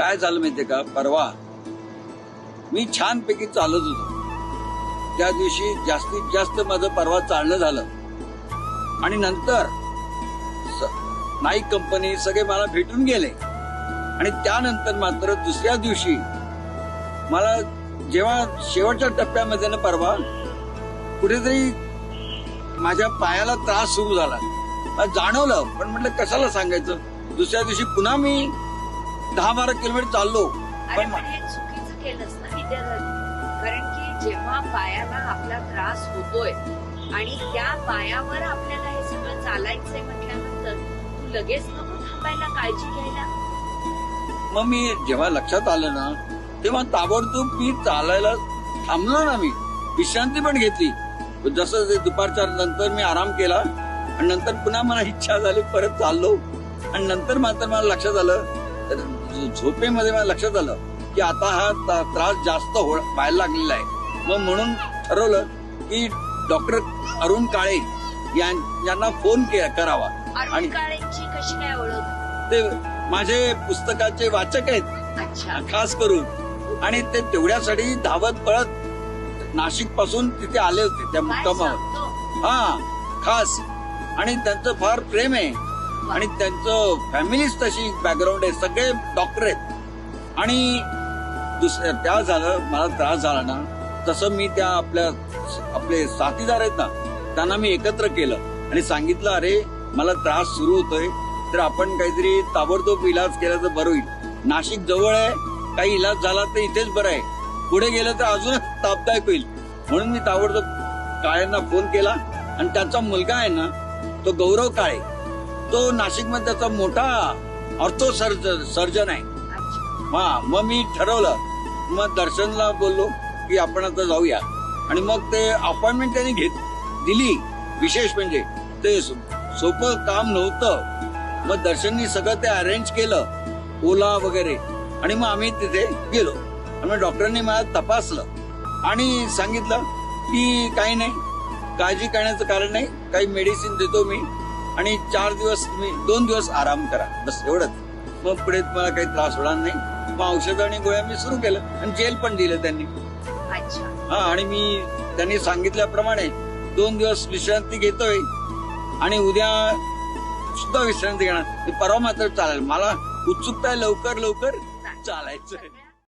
काय झालं माहितीये का? परवा मी छानपैकी चालत होतो. त्या दिवशी जास्तीत जास्त माझं परवा चालणं झालं. आणि नंतर नाईक कंपनी सगळे मला भेटून गेले. आणि त्यानंतर मात्र दुसऱ्या दिवशी मला जेव्हा शेवटच्या टप्प्यामध्ये ना परवा कुठेतरी माझ्या पायाला त्रास सुरू झाला. जाणवलं पण म्हटलं कशाला सांगायचं? दुसऱ्या दिवशी पुन्हा मी दहा बारा किलोमीटर चाललो. अरे पण पण हे चुकीचं ना विद्यार्थी कारण की जेव्हा पायाला आपला त्रास होतोय आणि त्या पायावर आपल्याला हे सगळं चालायचंय म्हटल्यानंतर तू लगेच नको थांबायला काळजी घ्यायला? मग मी जेव्हा लक्षात आलं ना तेव्हा ताबडतोब मी चालायला थांबलो ना मी. विश्रांती पण घेतली. जसं ते दुपारच्या नंतर मी आराम केला आणि नंतर पुन्हा मला इच्छा झाली परत चाललो. आणि नंतर मात्र मला लक्षात आलं तर झोपेमध्ये मला लक्षात आलं की आता हा त्रास जास्त हो व्हायला लागलेला आहे. मग म्हणून ठरवलं की डॉक्टर अरुण काळे यांना फोन के- करावा. अरुण आणि- ते माझे पुस्तकाचे वाचक आहेत. खास करून. आणि ते तेवढ्यासाठी धावत पळत नाशिकपासून तिथे आले होते त्या मुक्कामावर. हा खास. आणि त्यांचं फार प्रेम आहे. आणि त्यांचं फॅमिलीच तशी बॅकग्राऊंड आहे. सगळे डॉक्टर आहेत. आणि दुसऱ्या त्या झालं मला त्रास झाला ना तसं मी त्या आपल्या आपले साथीदार आहेत ना त्यांना मी एकत्र केलं. आणि सांगितलं अरे मला त्रास सुरू होतोय तर आपण काहीतरी ताबडतोब इलाज केला तर बरं होईल. नाशिक जवळ आहे काही इलाज झाला तर इथेच बरं आहे. पुढे गेलं तर अजूनच तापदायक होईल. म्हणून मी ताबडतोब काळ्यांना फोन केला. आणि त्याचा मुलगा आहे ना तो गौरव काळे. तो नाशिकमध्ये त्याचा मोठा ऑर्थो सर्ज सर्जन आहे. हा मग मी ठरवलं मग दर्शनला बोललो की आपण आता जाऊया. आणि मग ते अपॉइंटमेंट त्यांनी घेत दिली. विशेष म्हणजे ते सो- सोपं काम नव्हतं. मग दर्शननी सगळं ते अरेंज केलं ओला वगैरे. आणि मग आम्ही तिथे गेलो. आणि मग डॉक्टरांनी मला तपासलं. आणि सांगितलं की काही नाही काळजी करण्याचं कारण नाही काही मेडिसिन देतो मी. आणि चार दिवस तुम्ही दोन दिवस आराम करा. बस एवढंच. मग पुढे तुम्हाला काही त्रास होणार नाही. मग औषधं आणि गोळ्या मी सुरू केलं. आणि जेल पण दिलं त्यांनी. अच्छा. हा आणि मी त्यांनी सांगितल्याप्रमाणे दोन दिवस विश्रांती घेतोय. आणि उद्या सुद्धा विश्रांती घेणार. परवा मात्र चालेल. मला उत्सुकता आहे लवकर लवकर चालायचं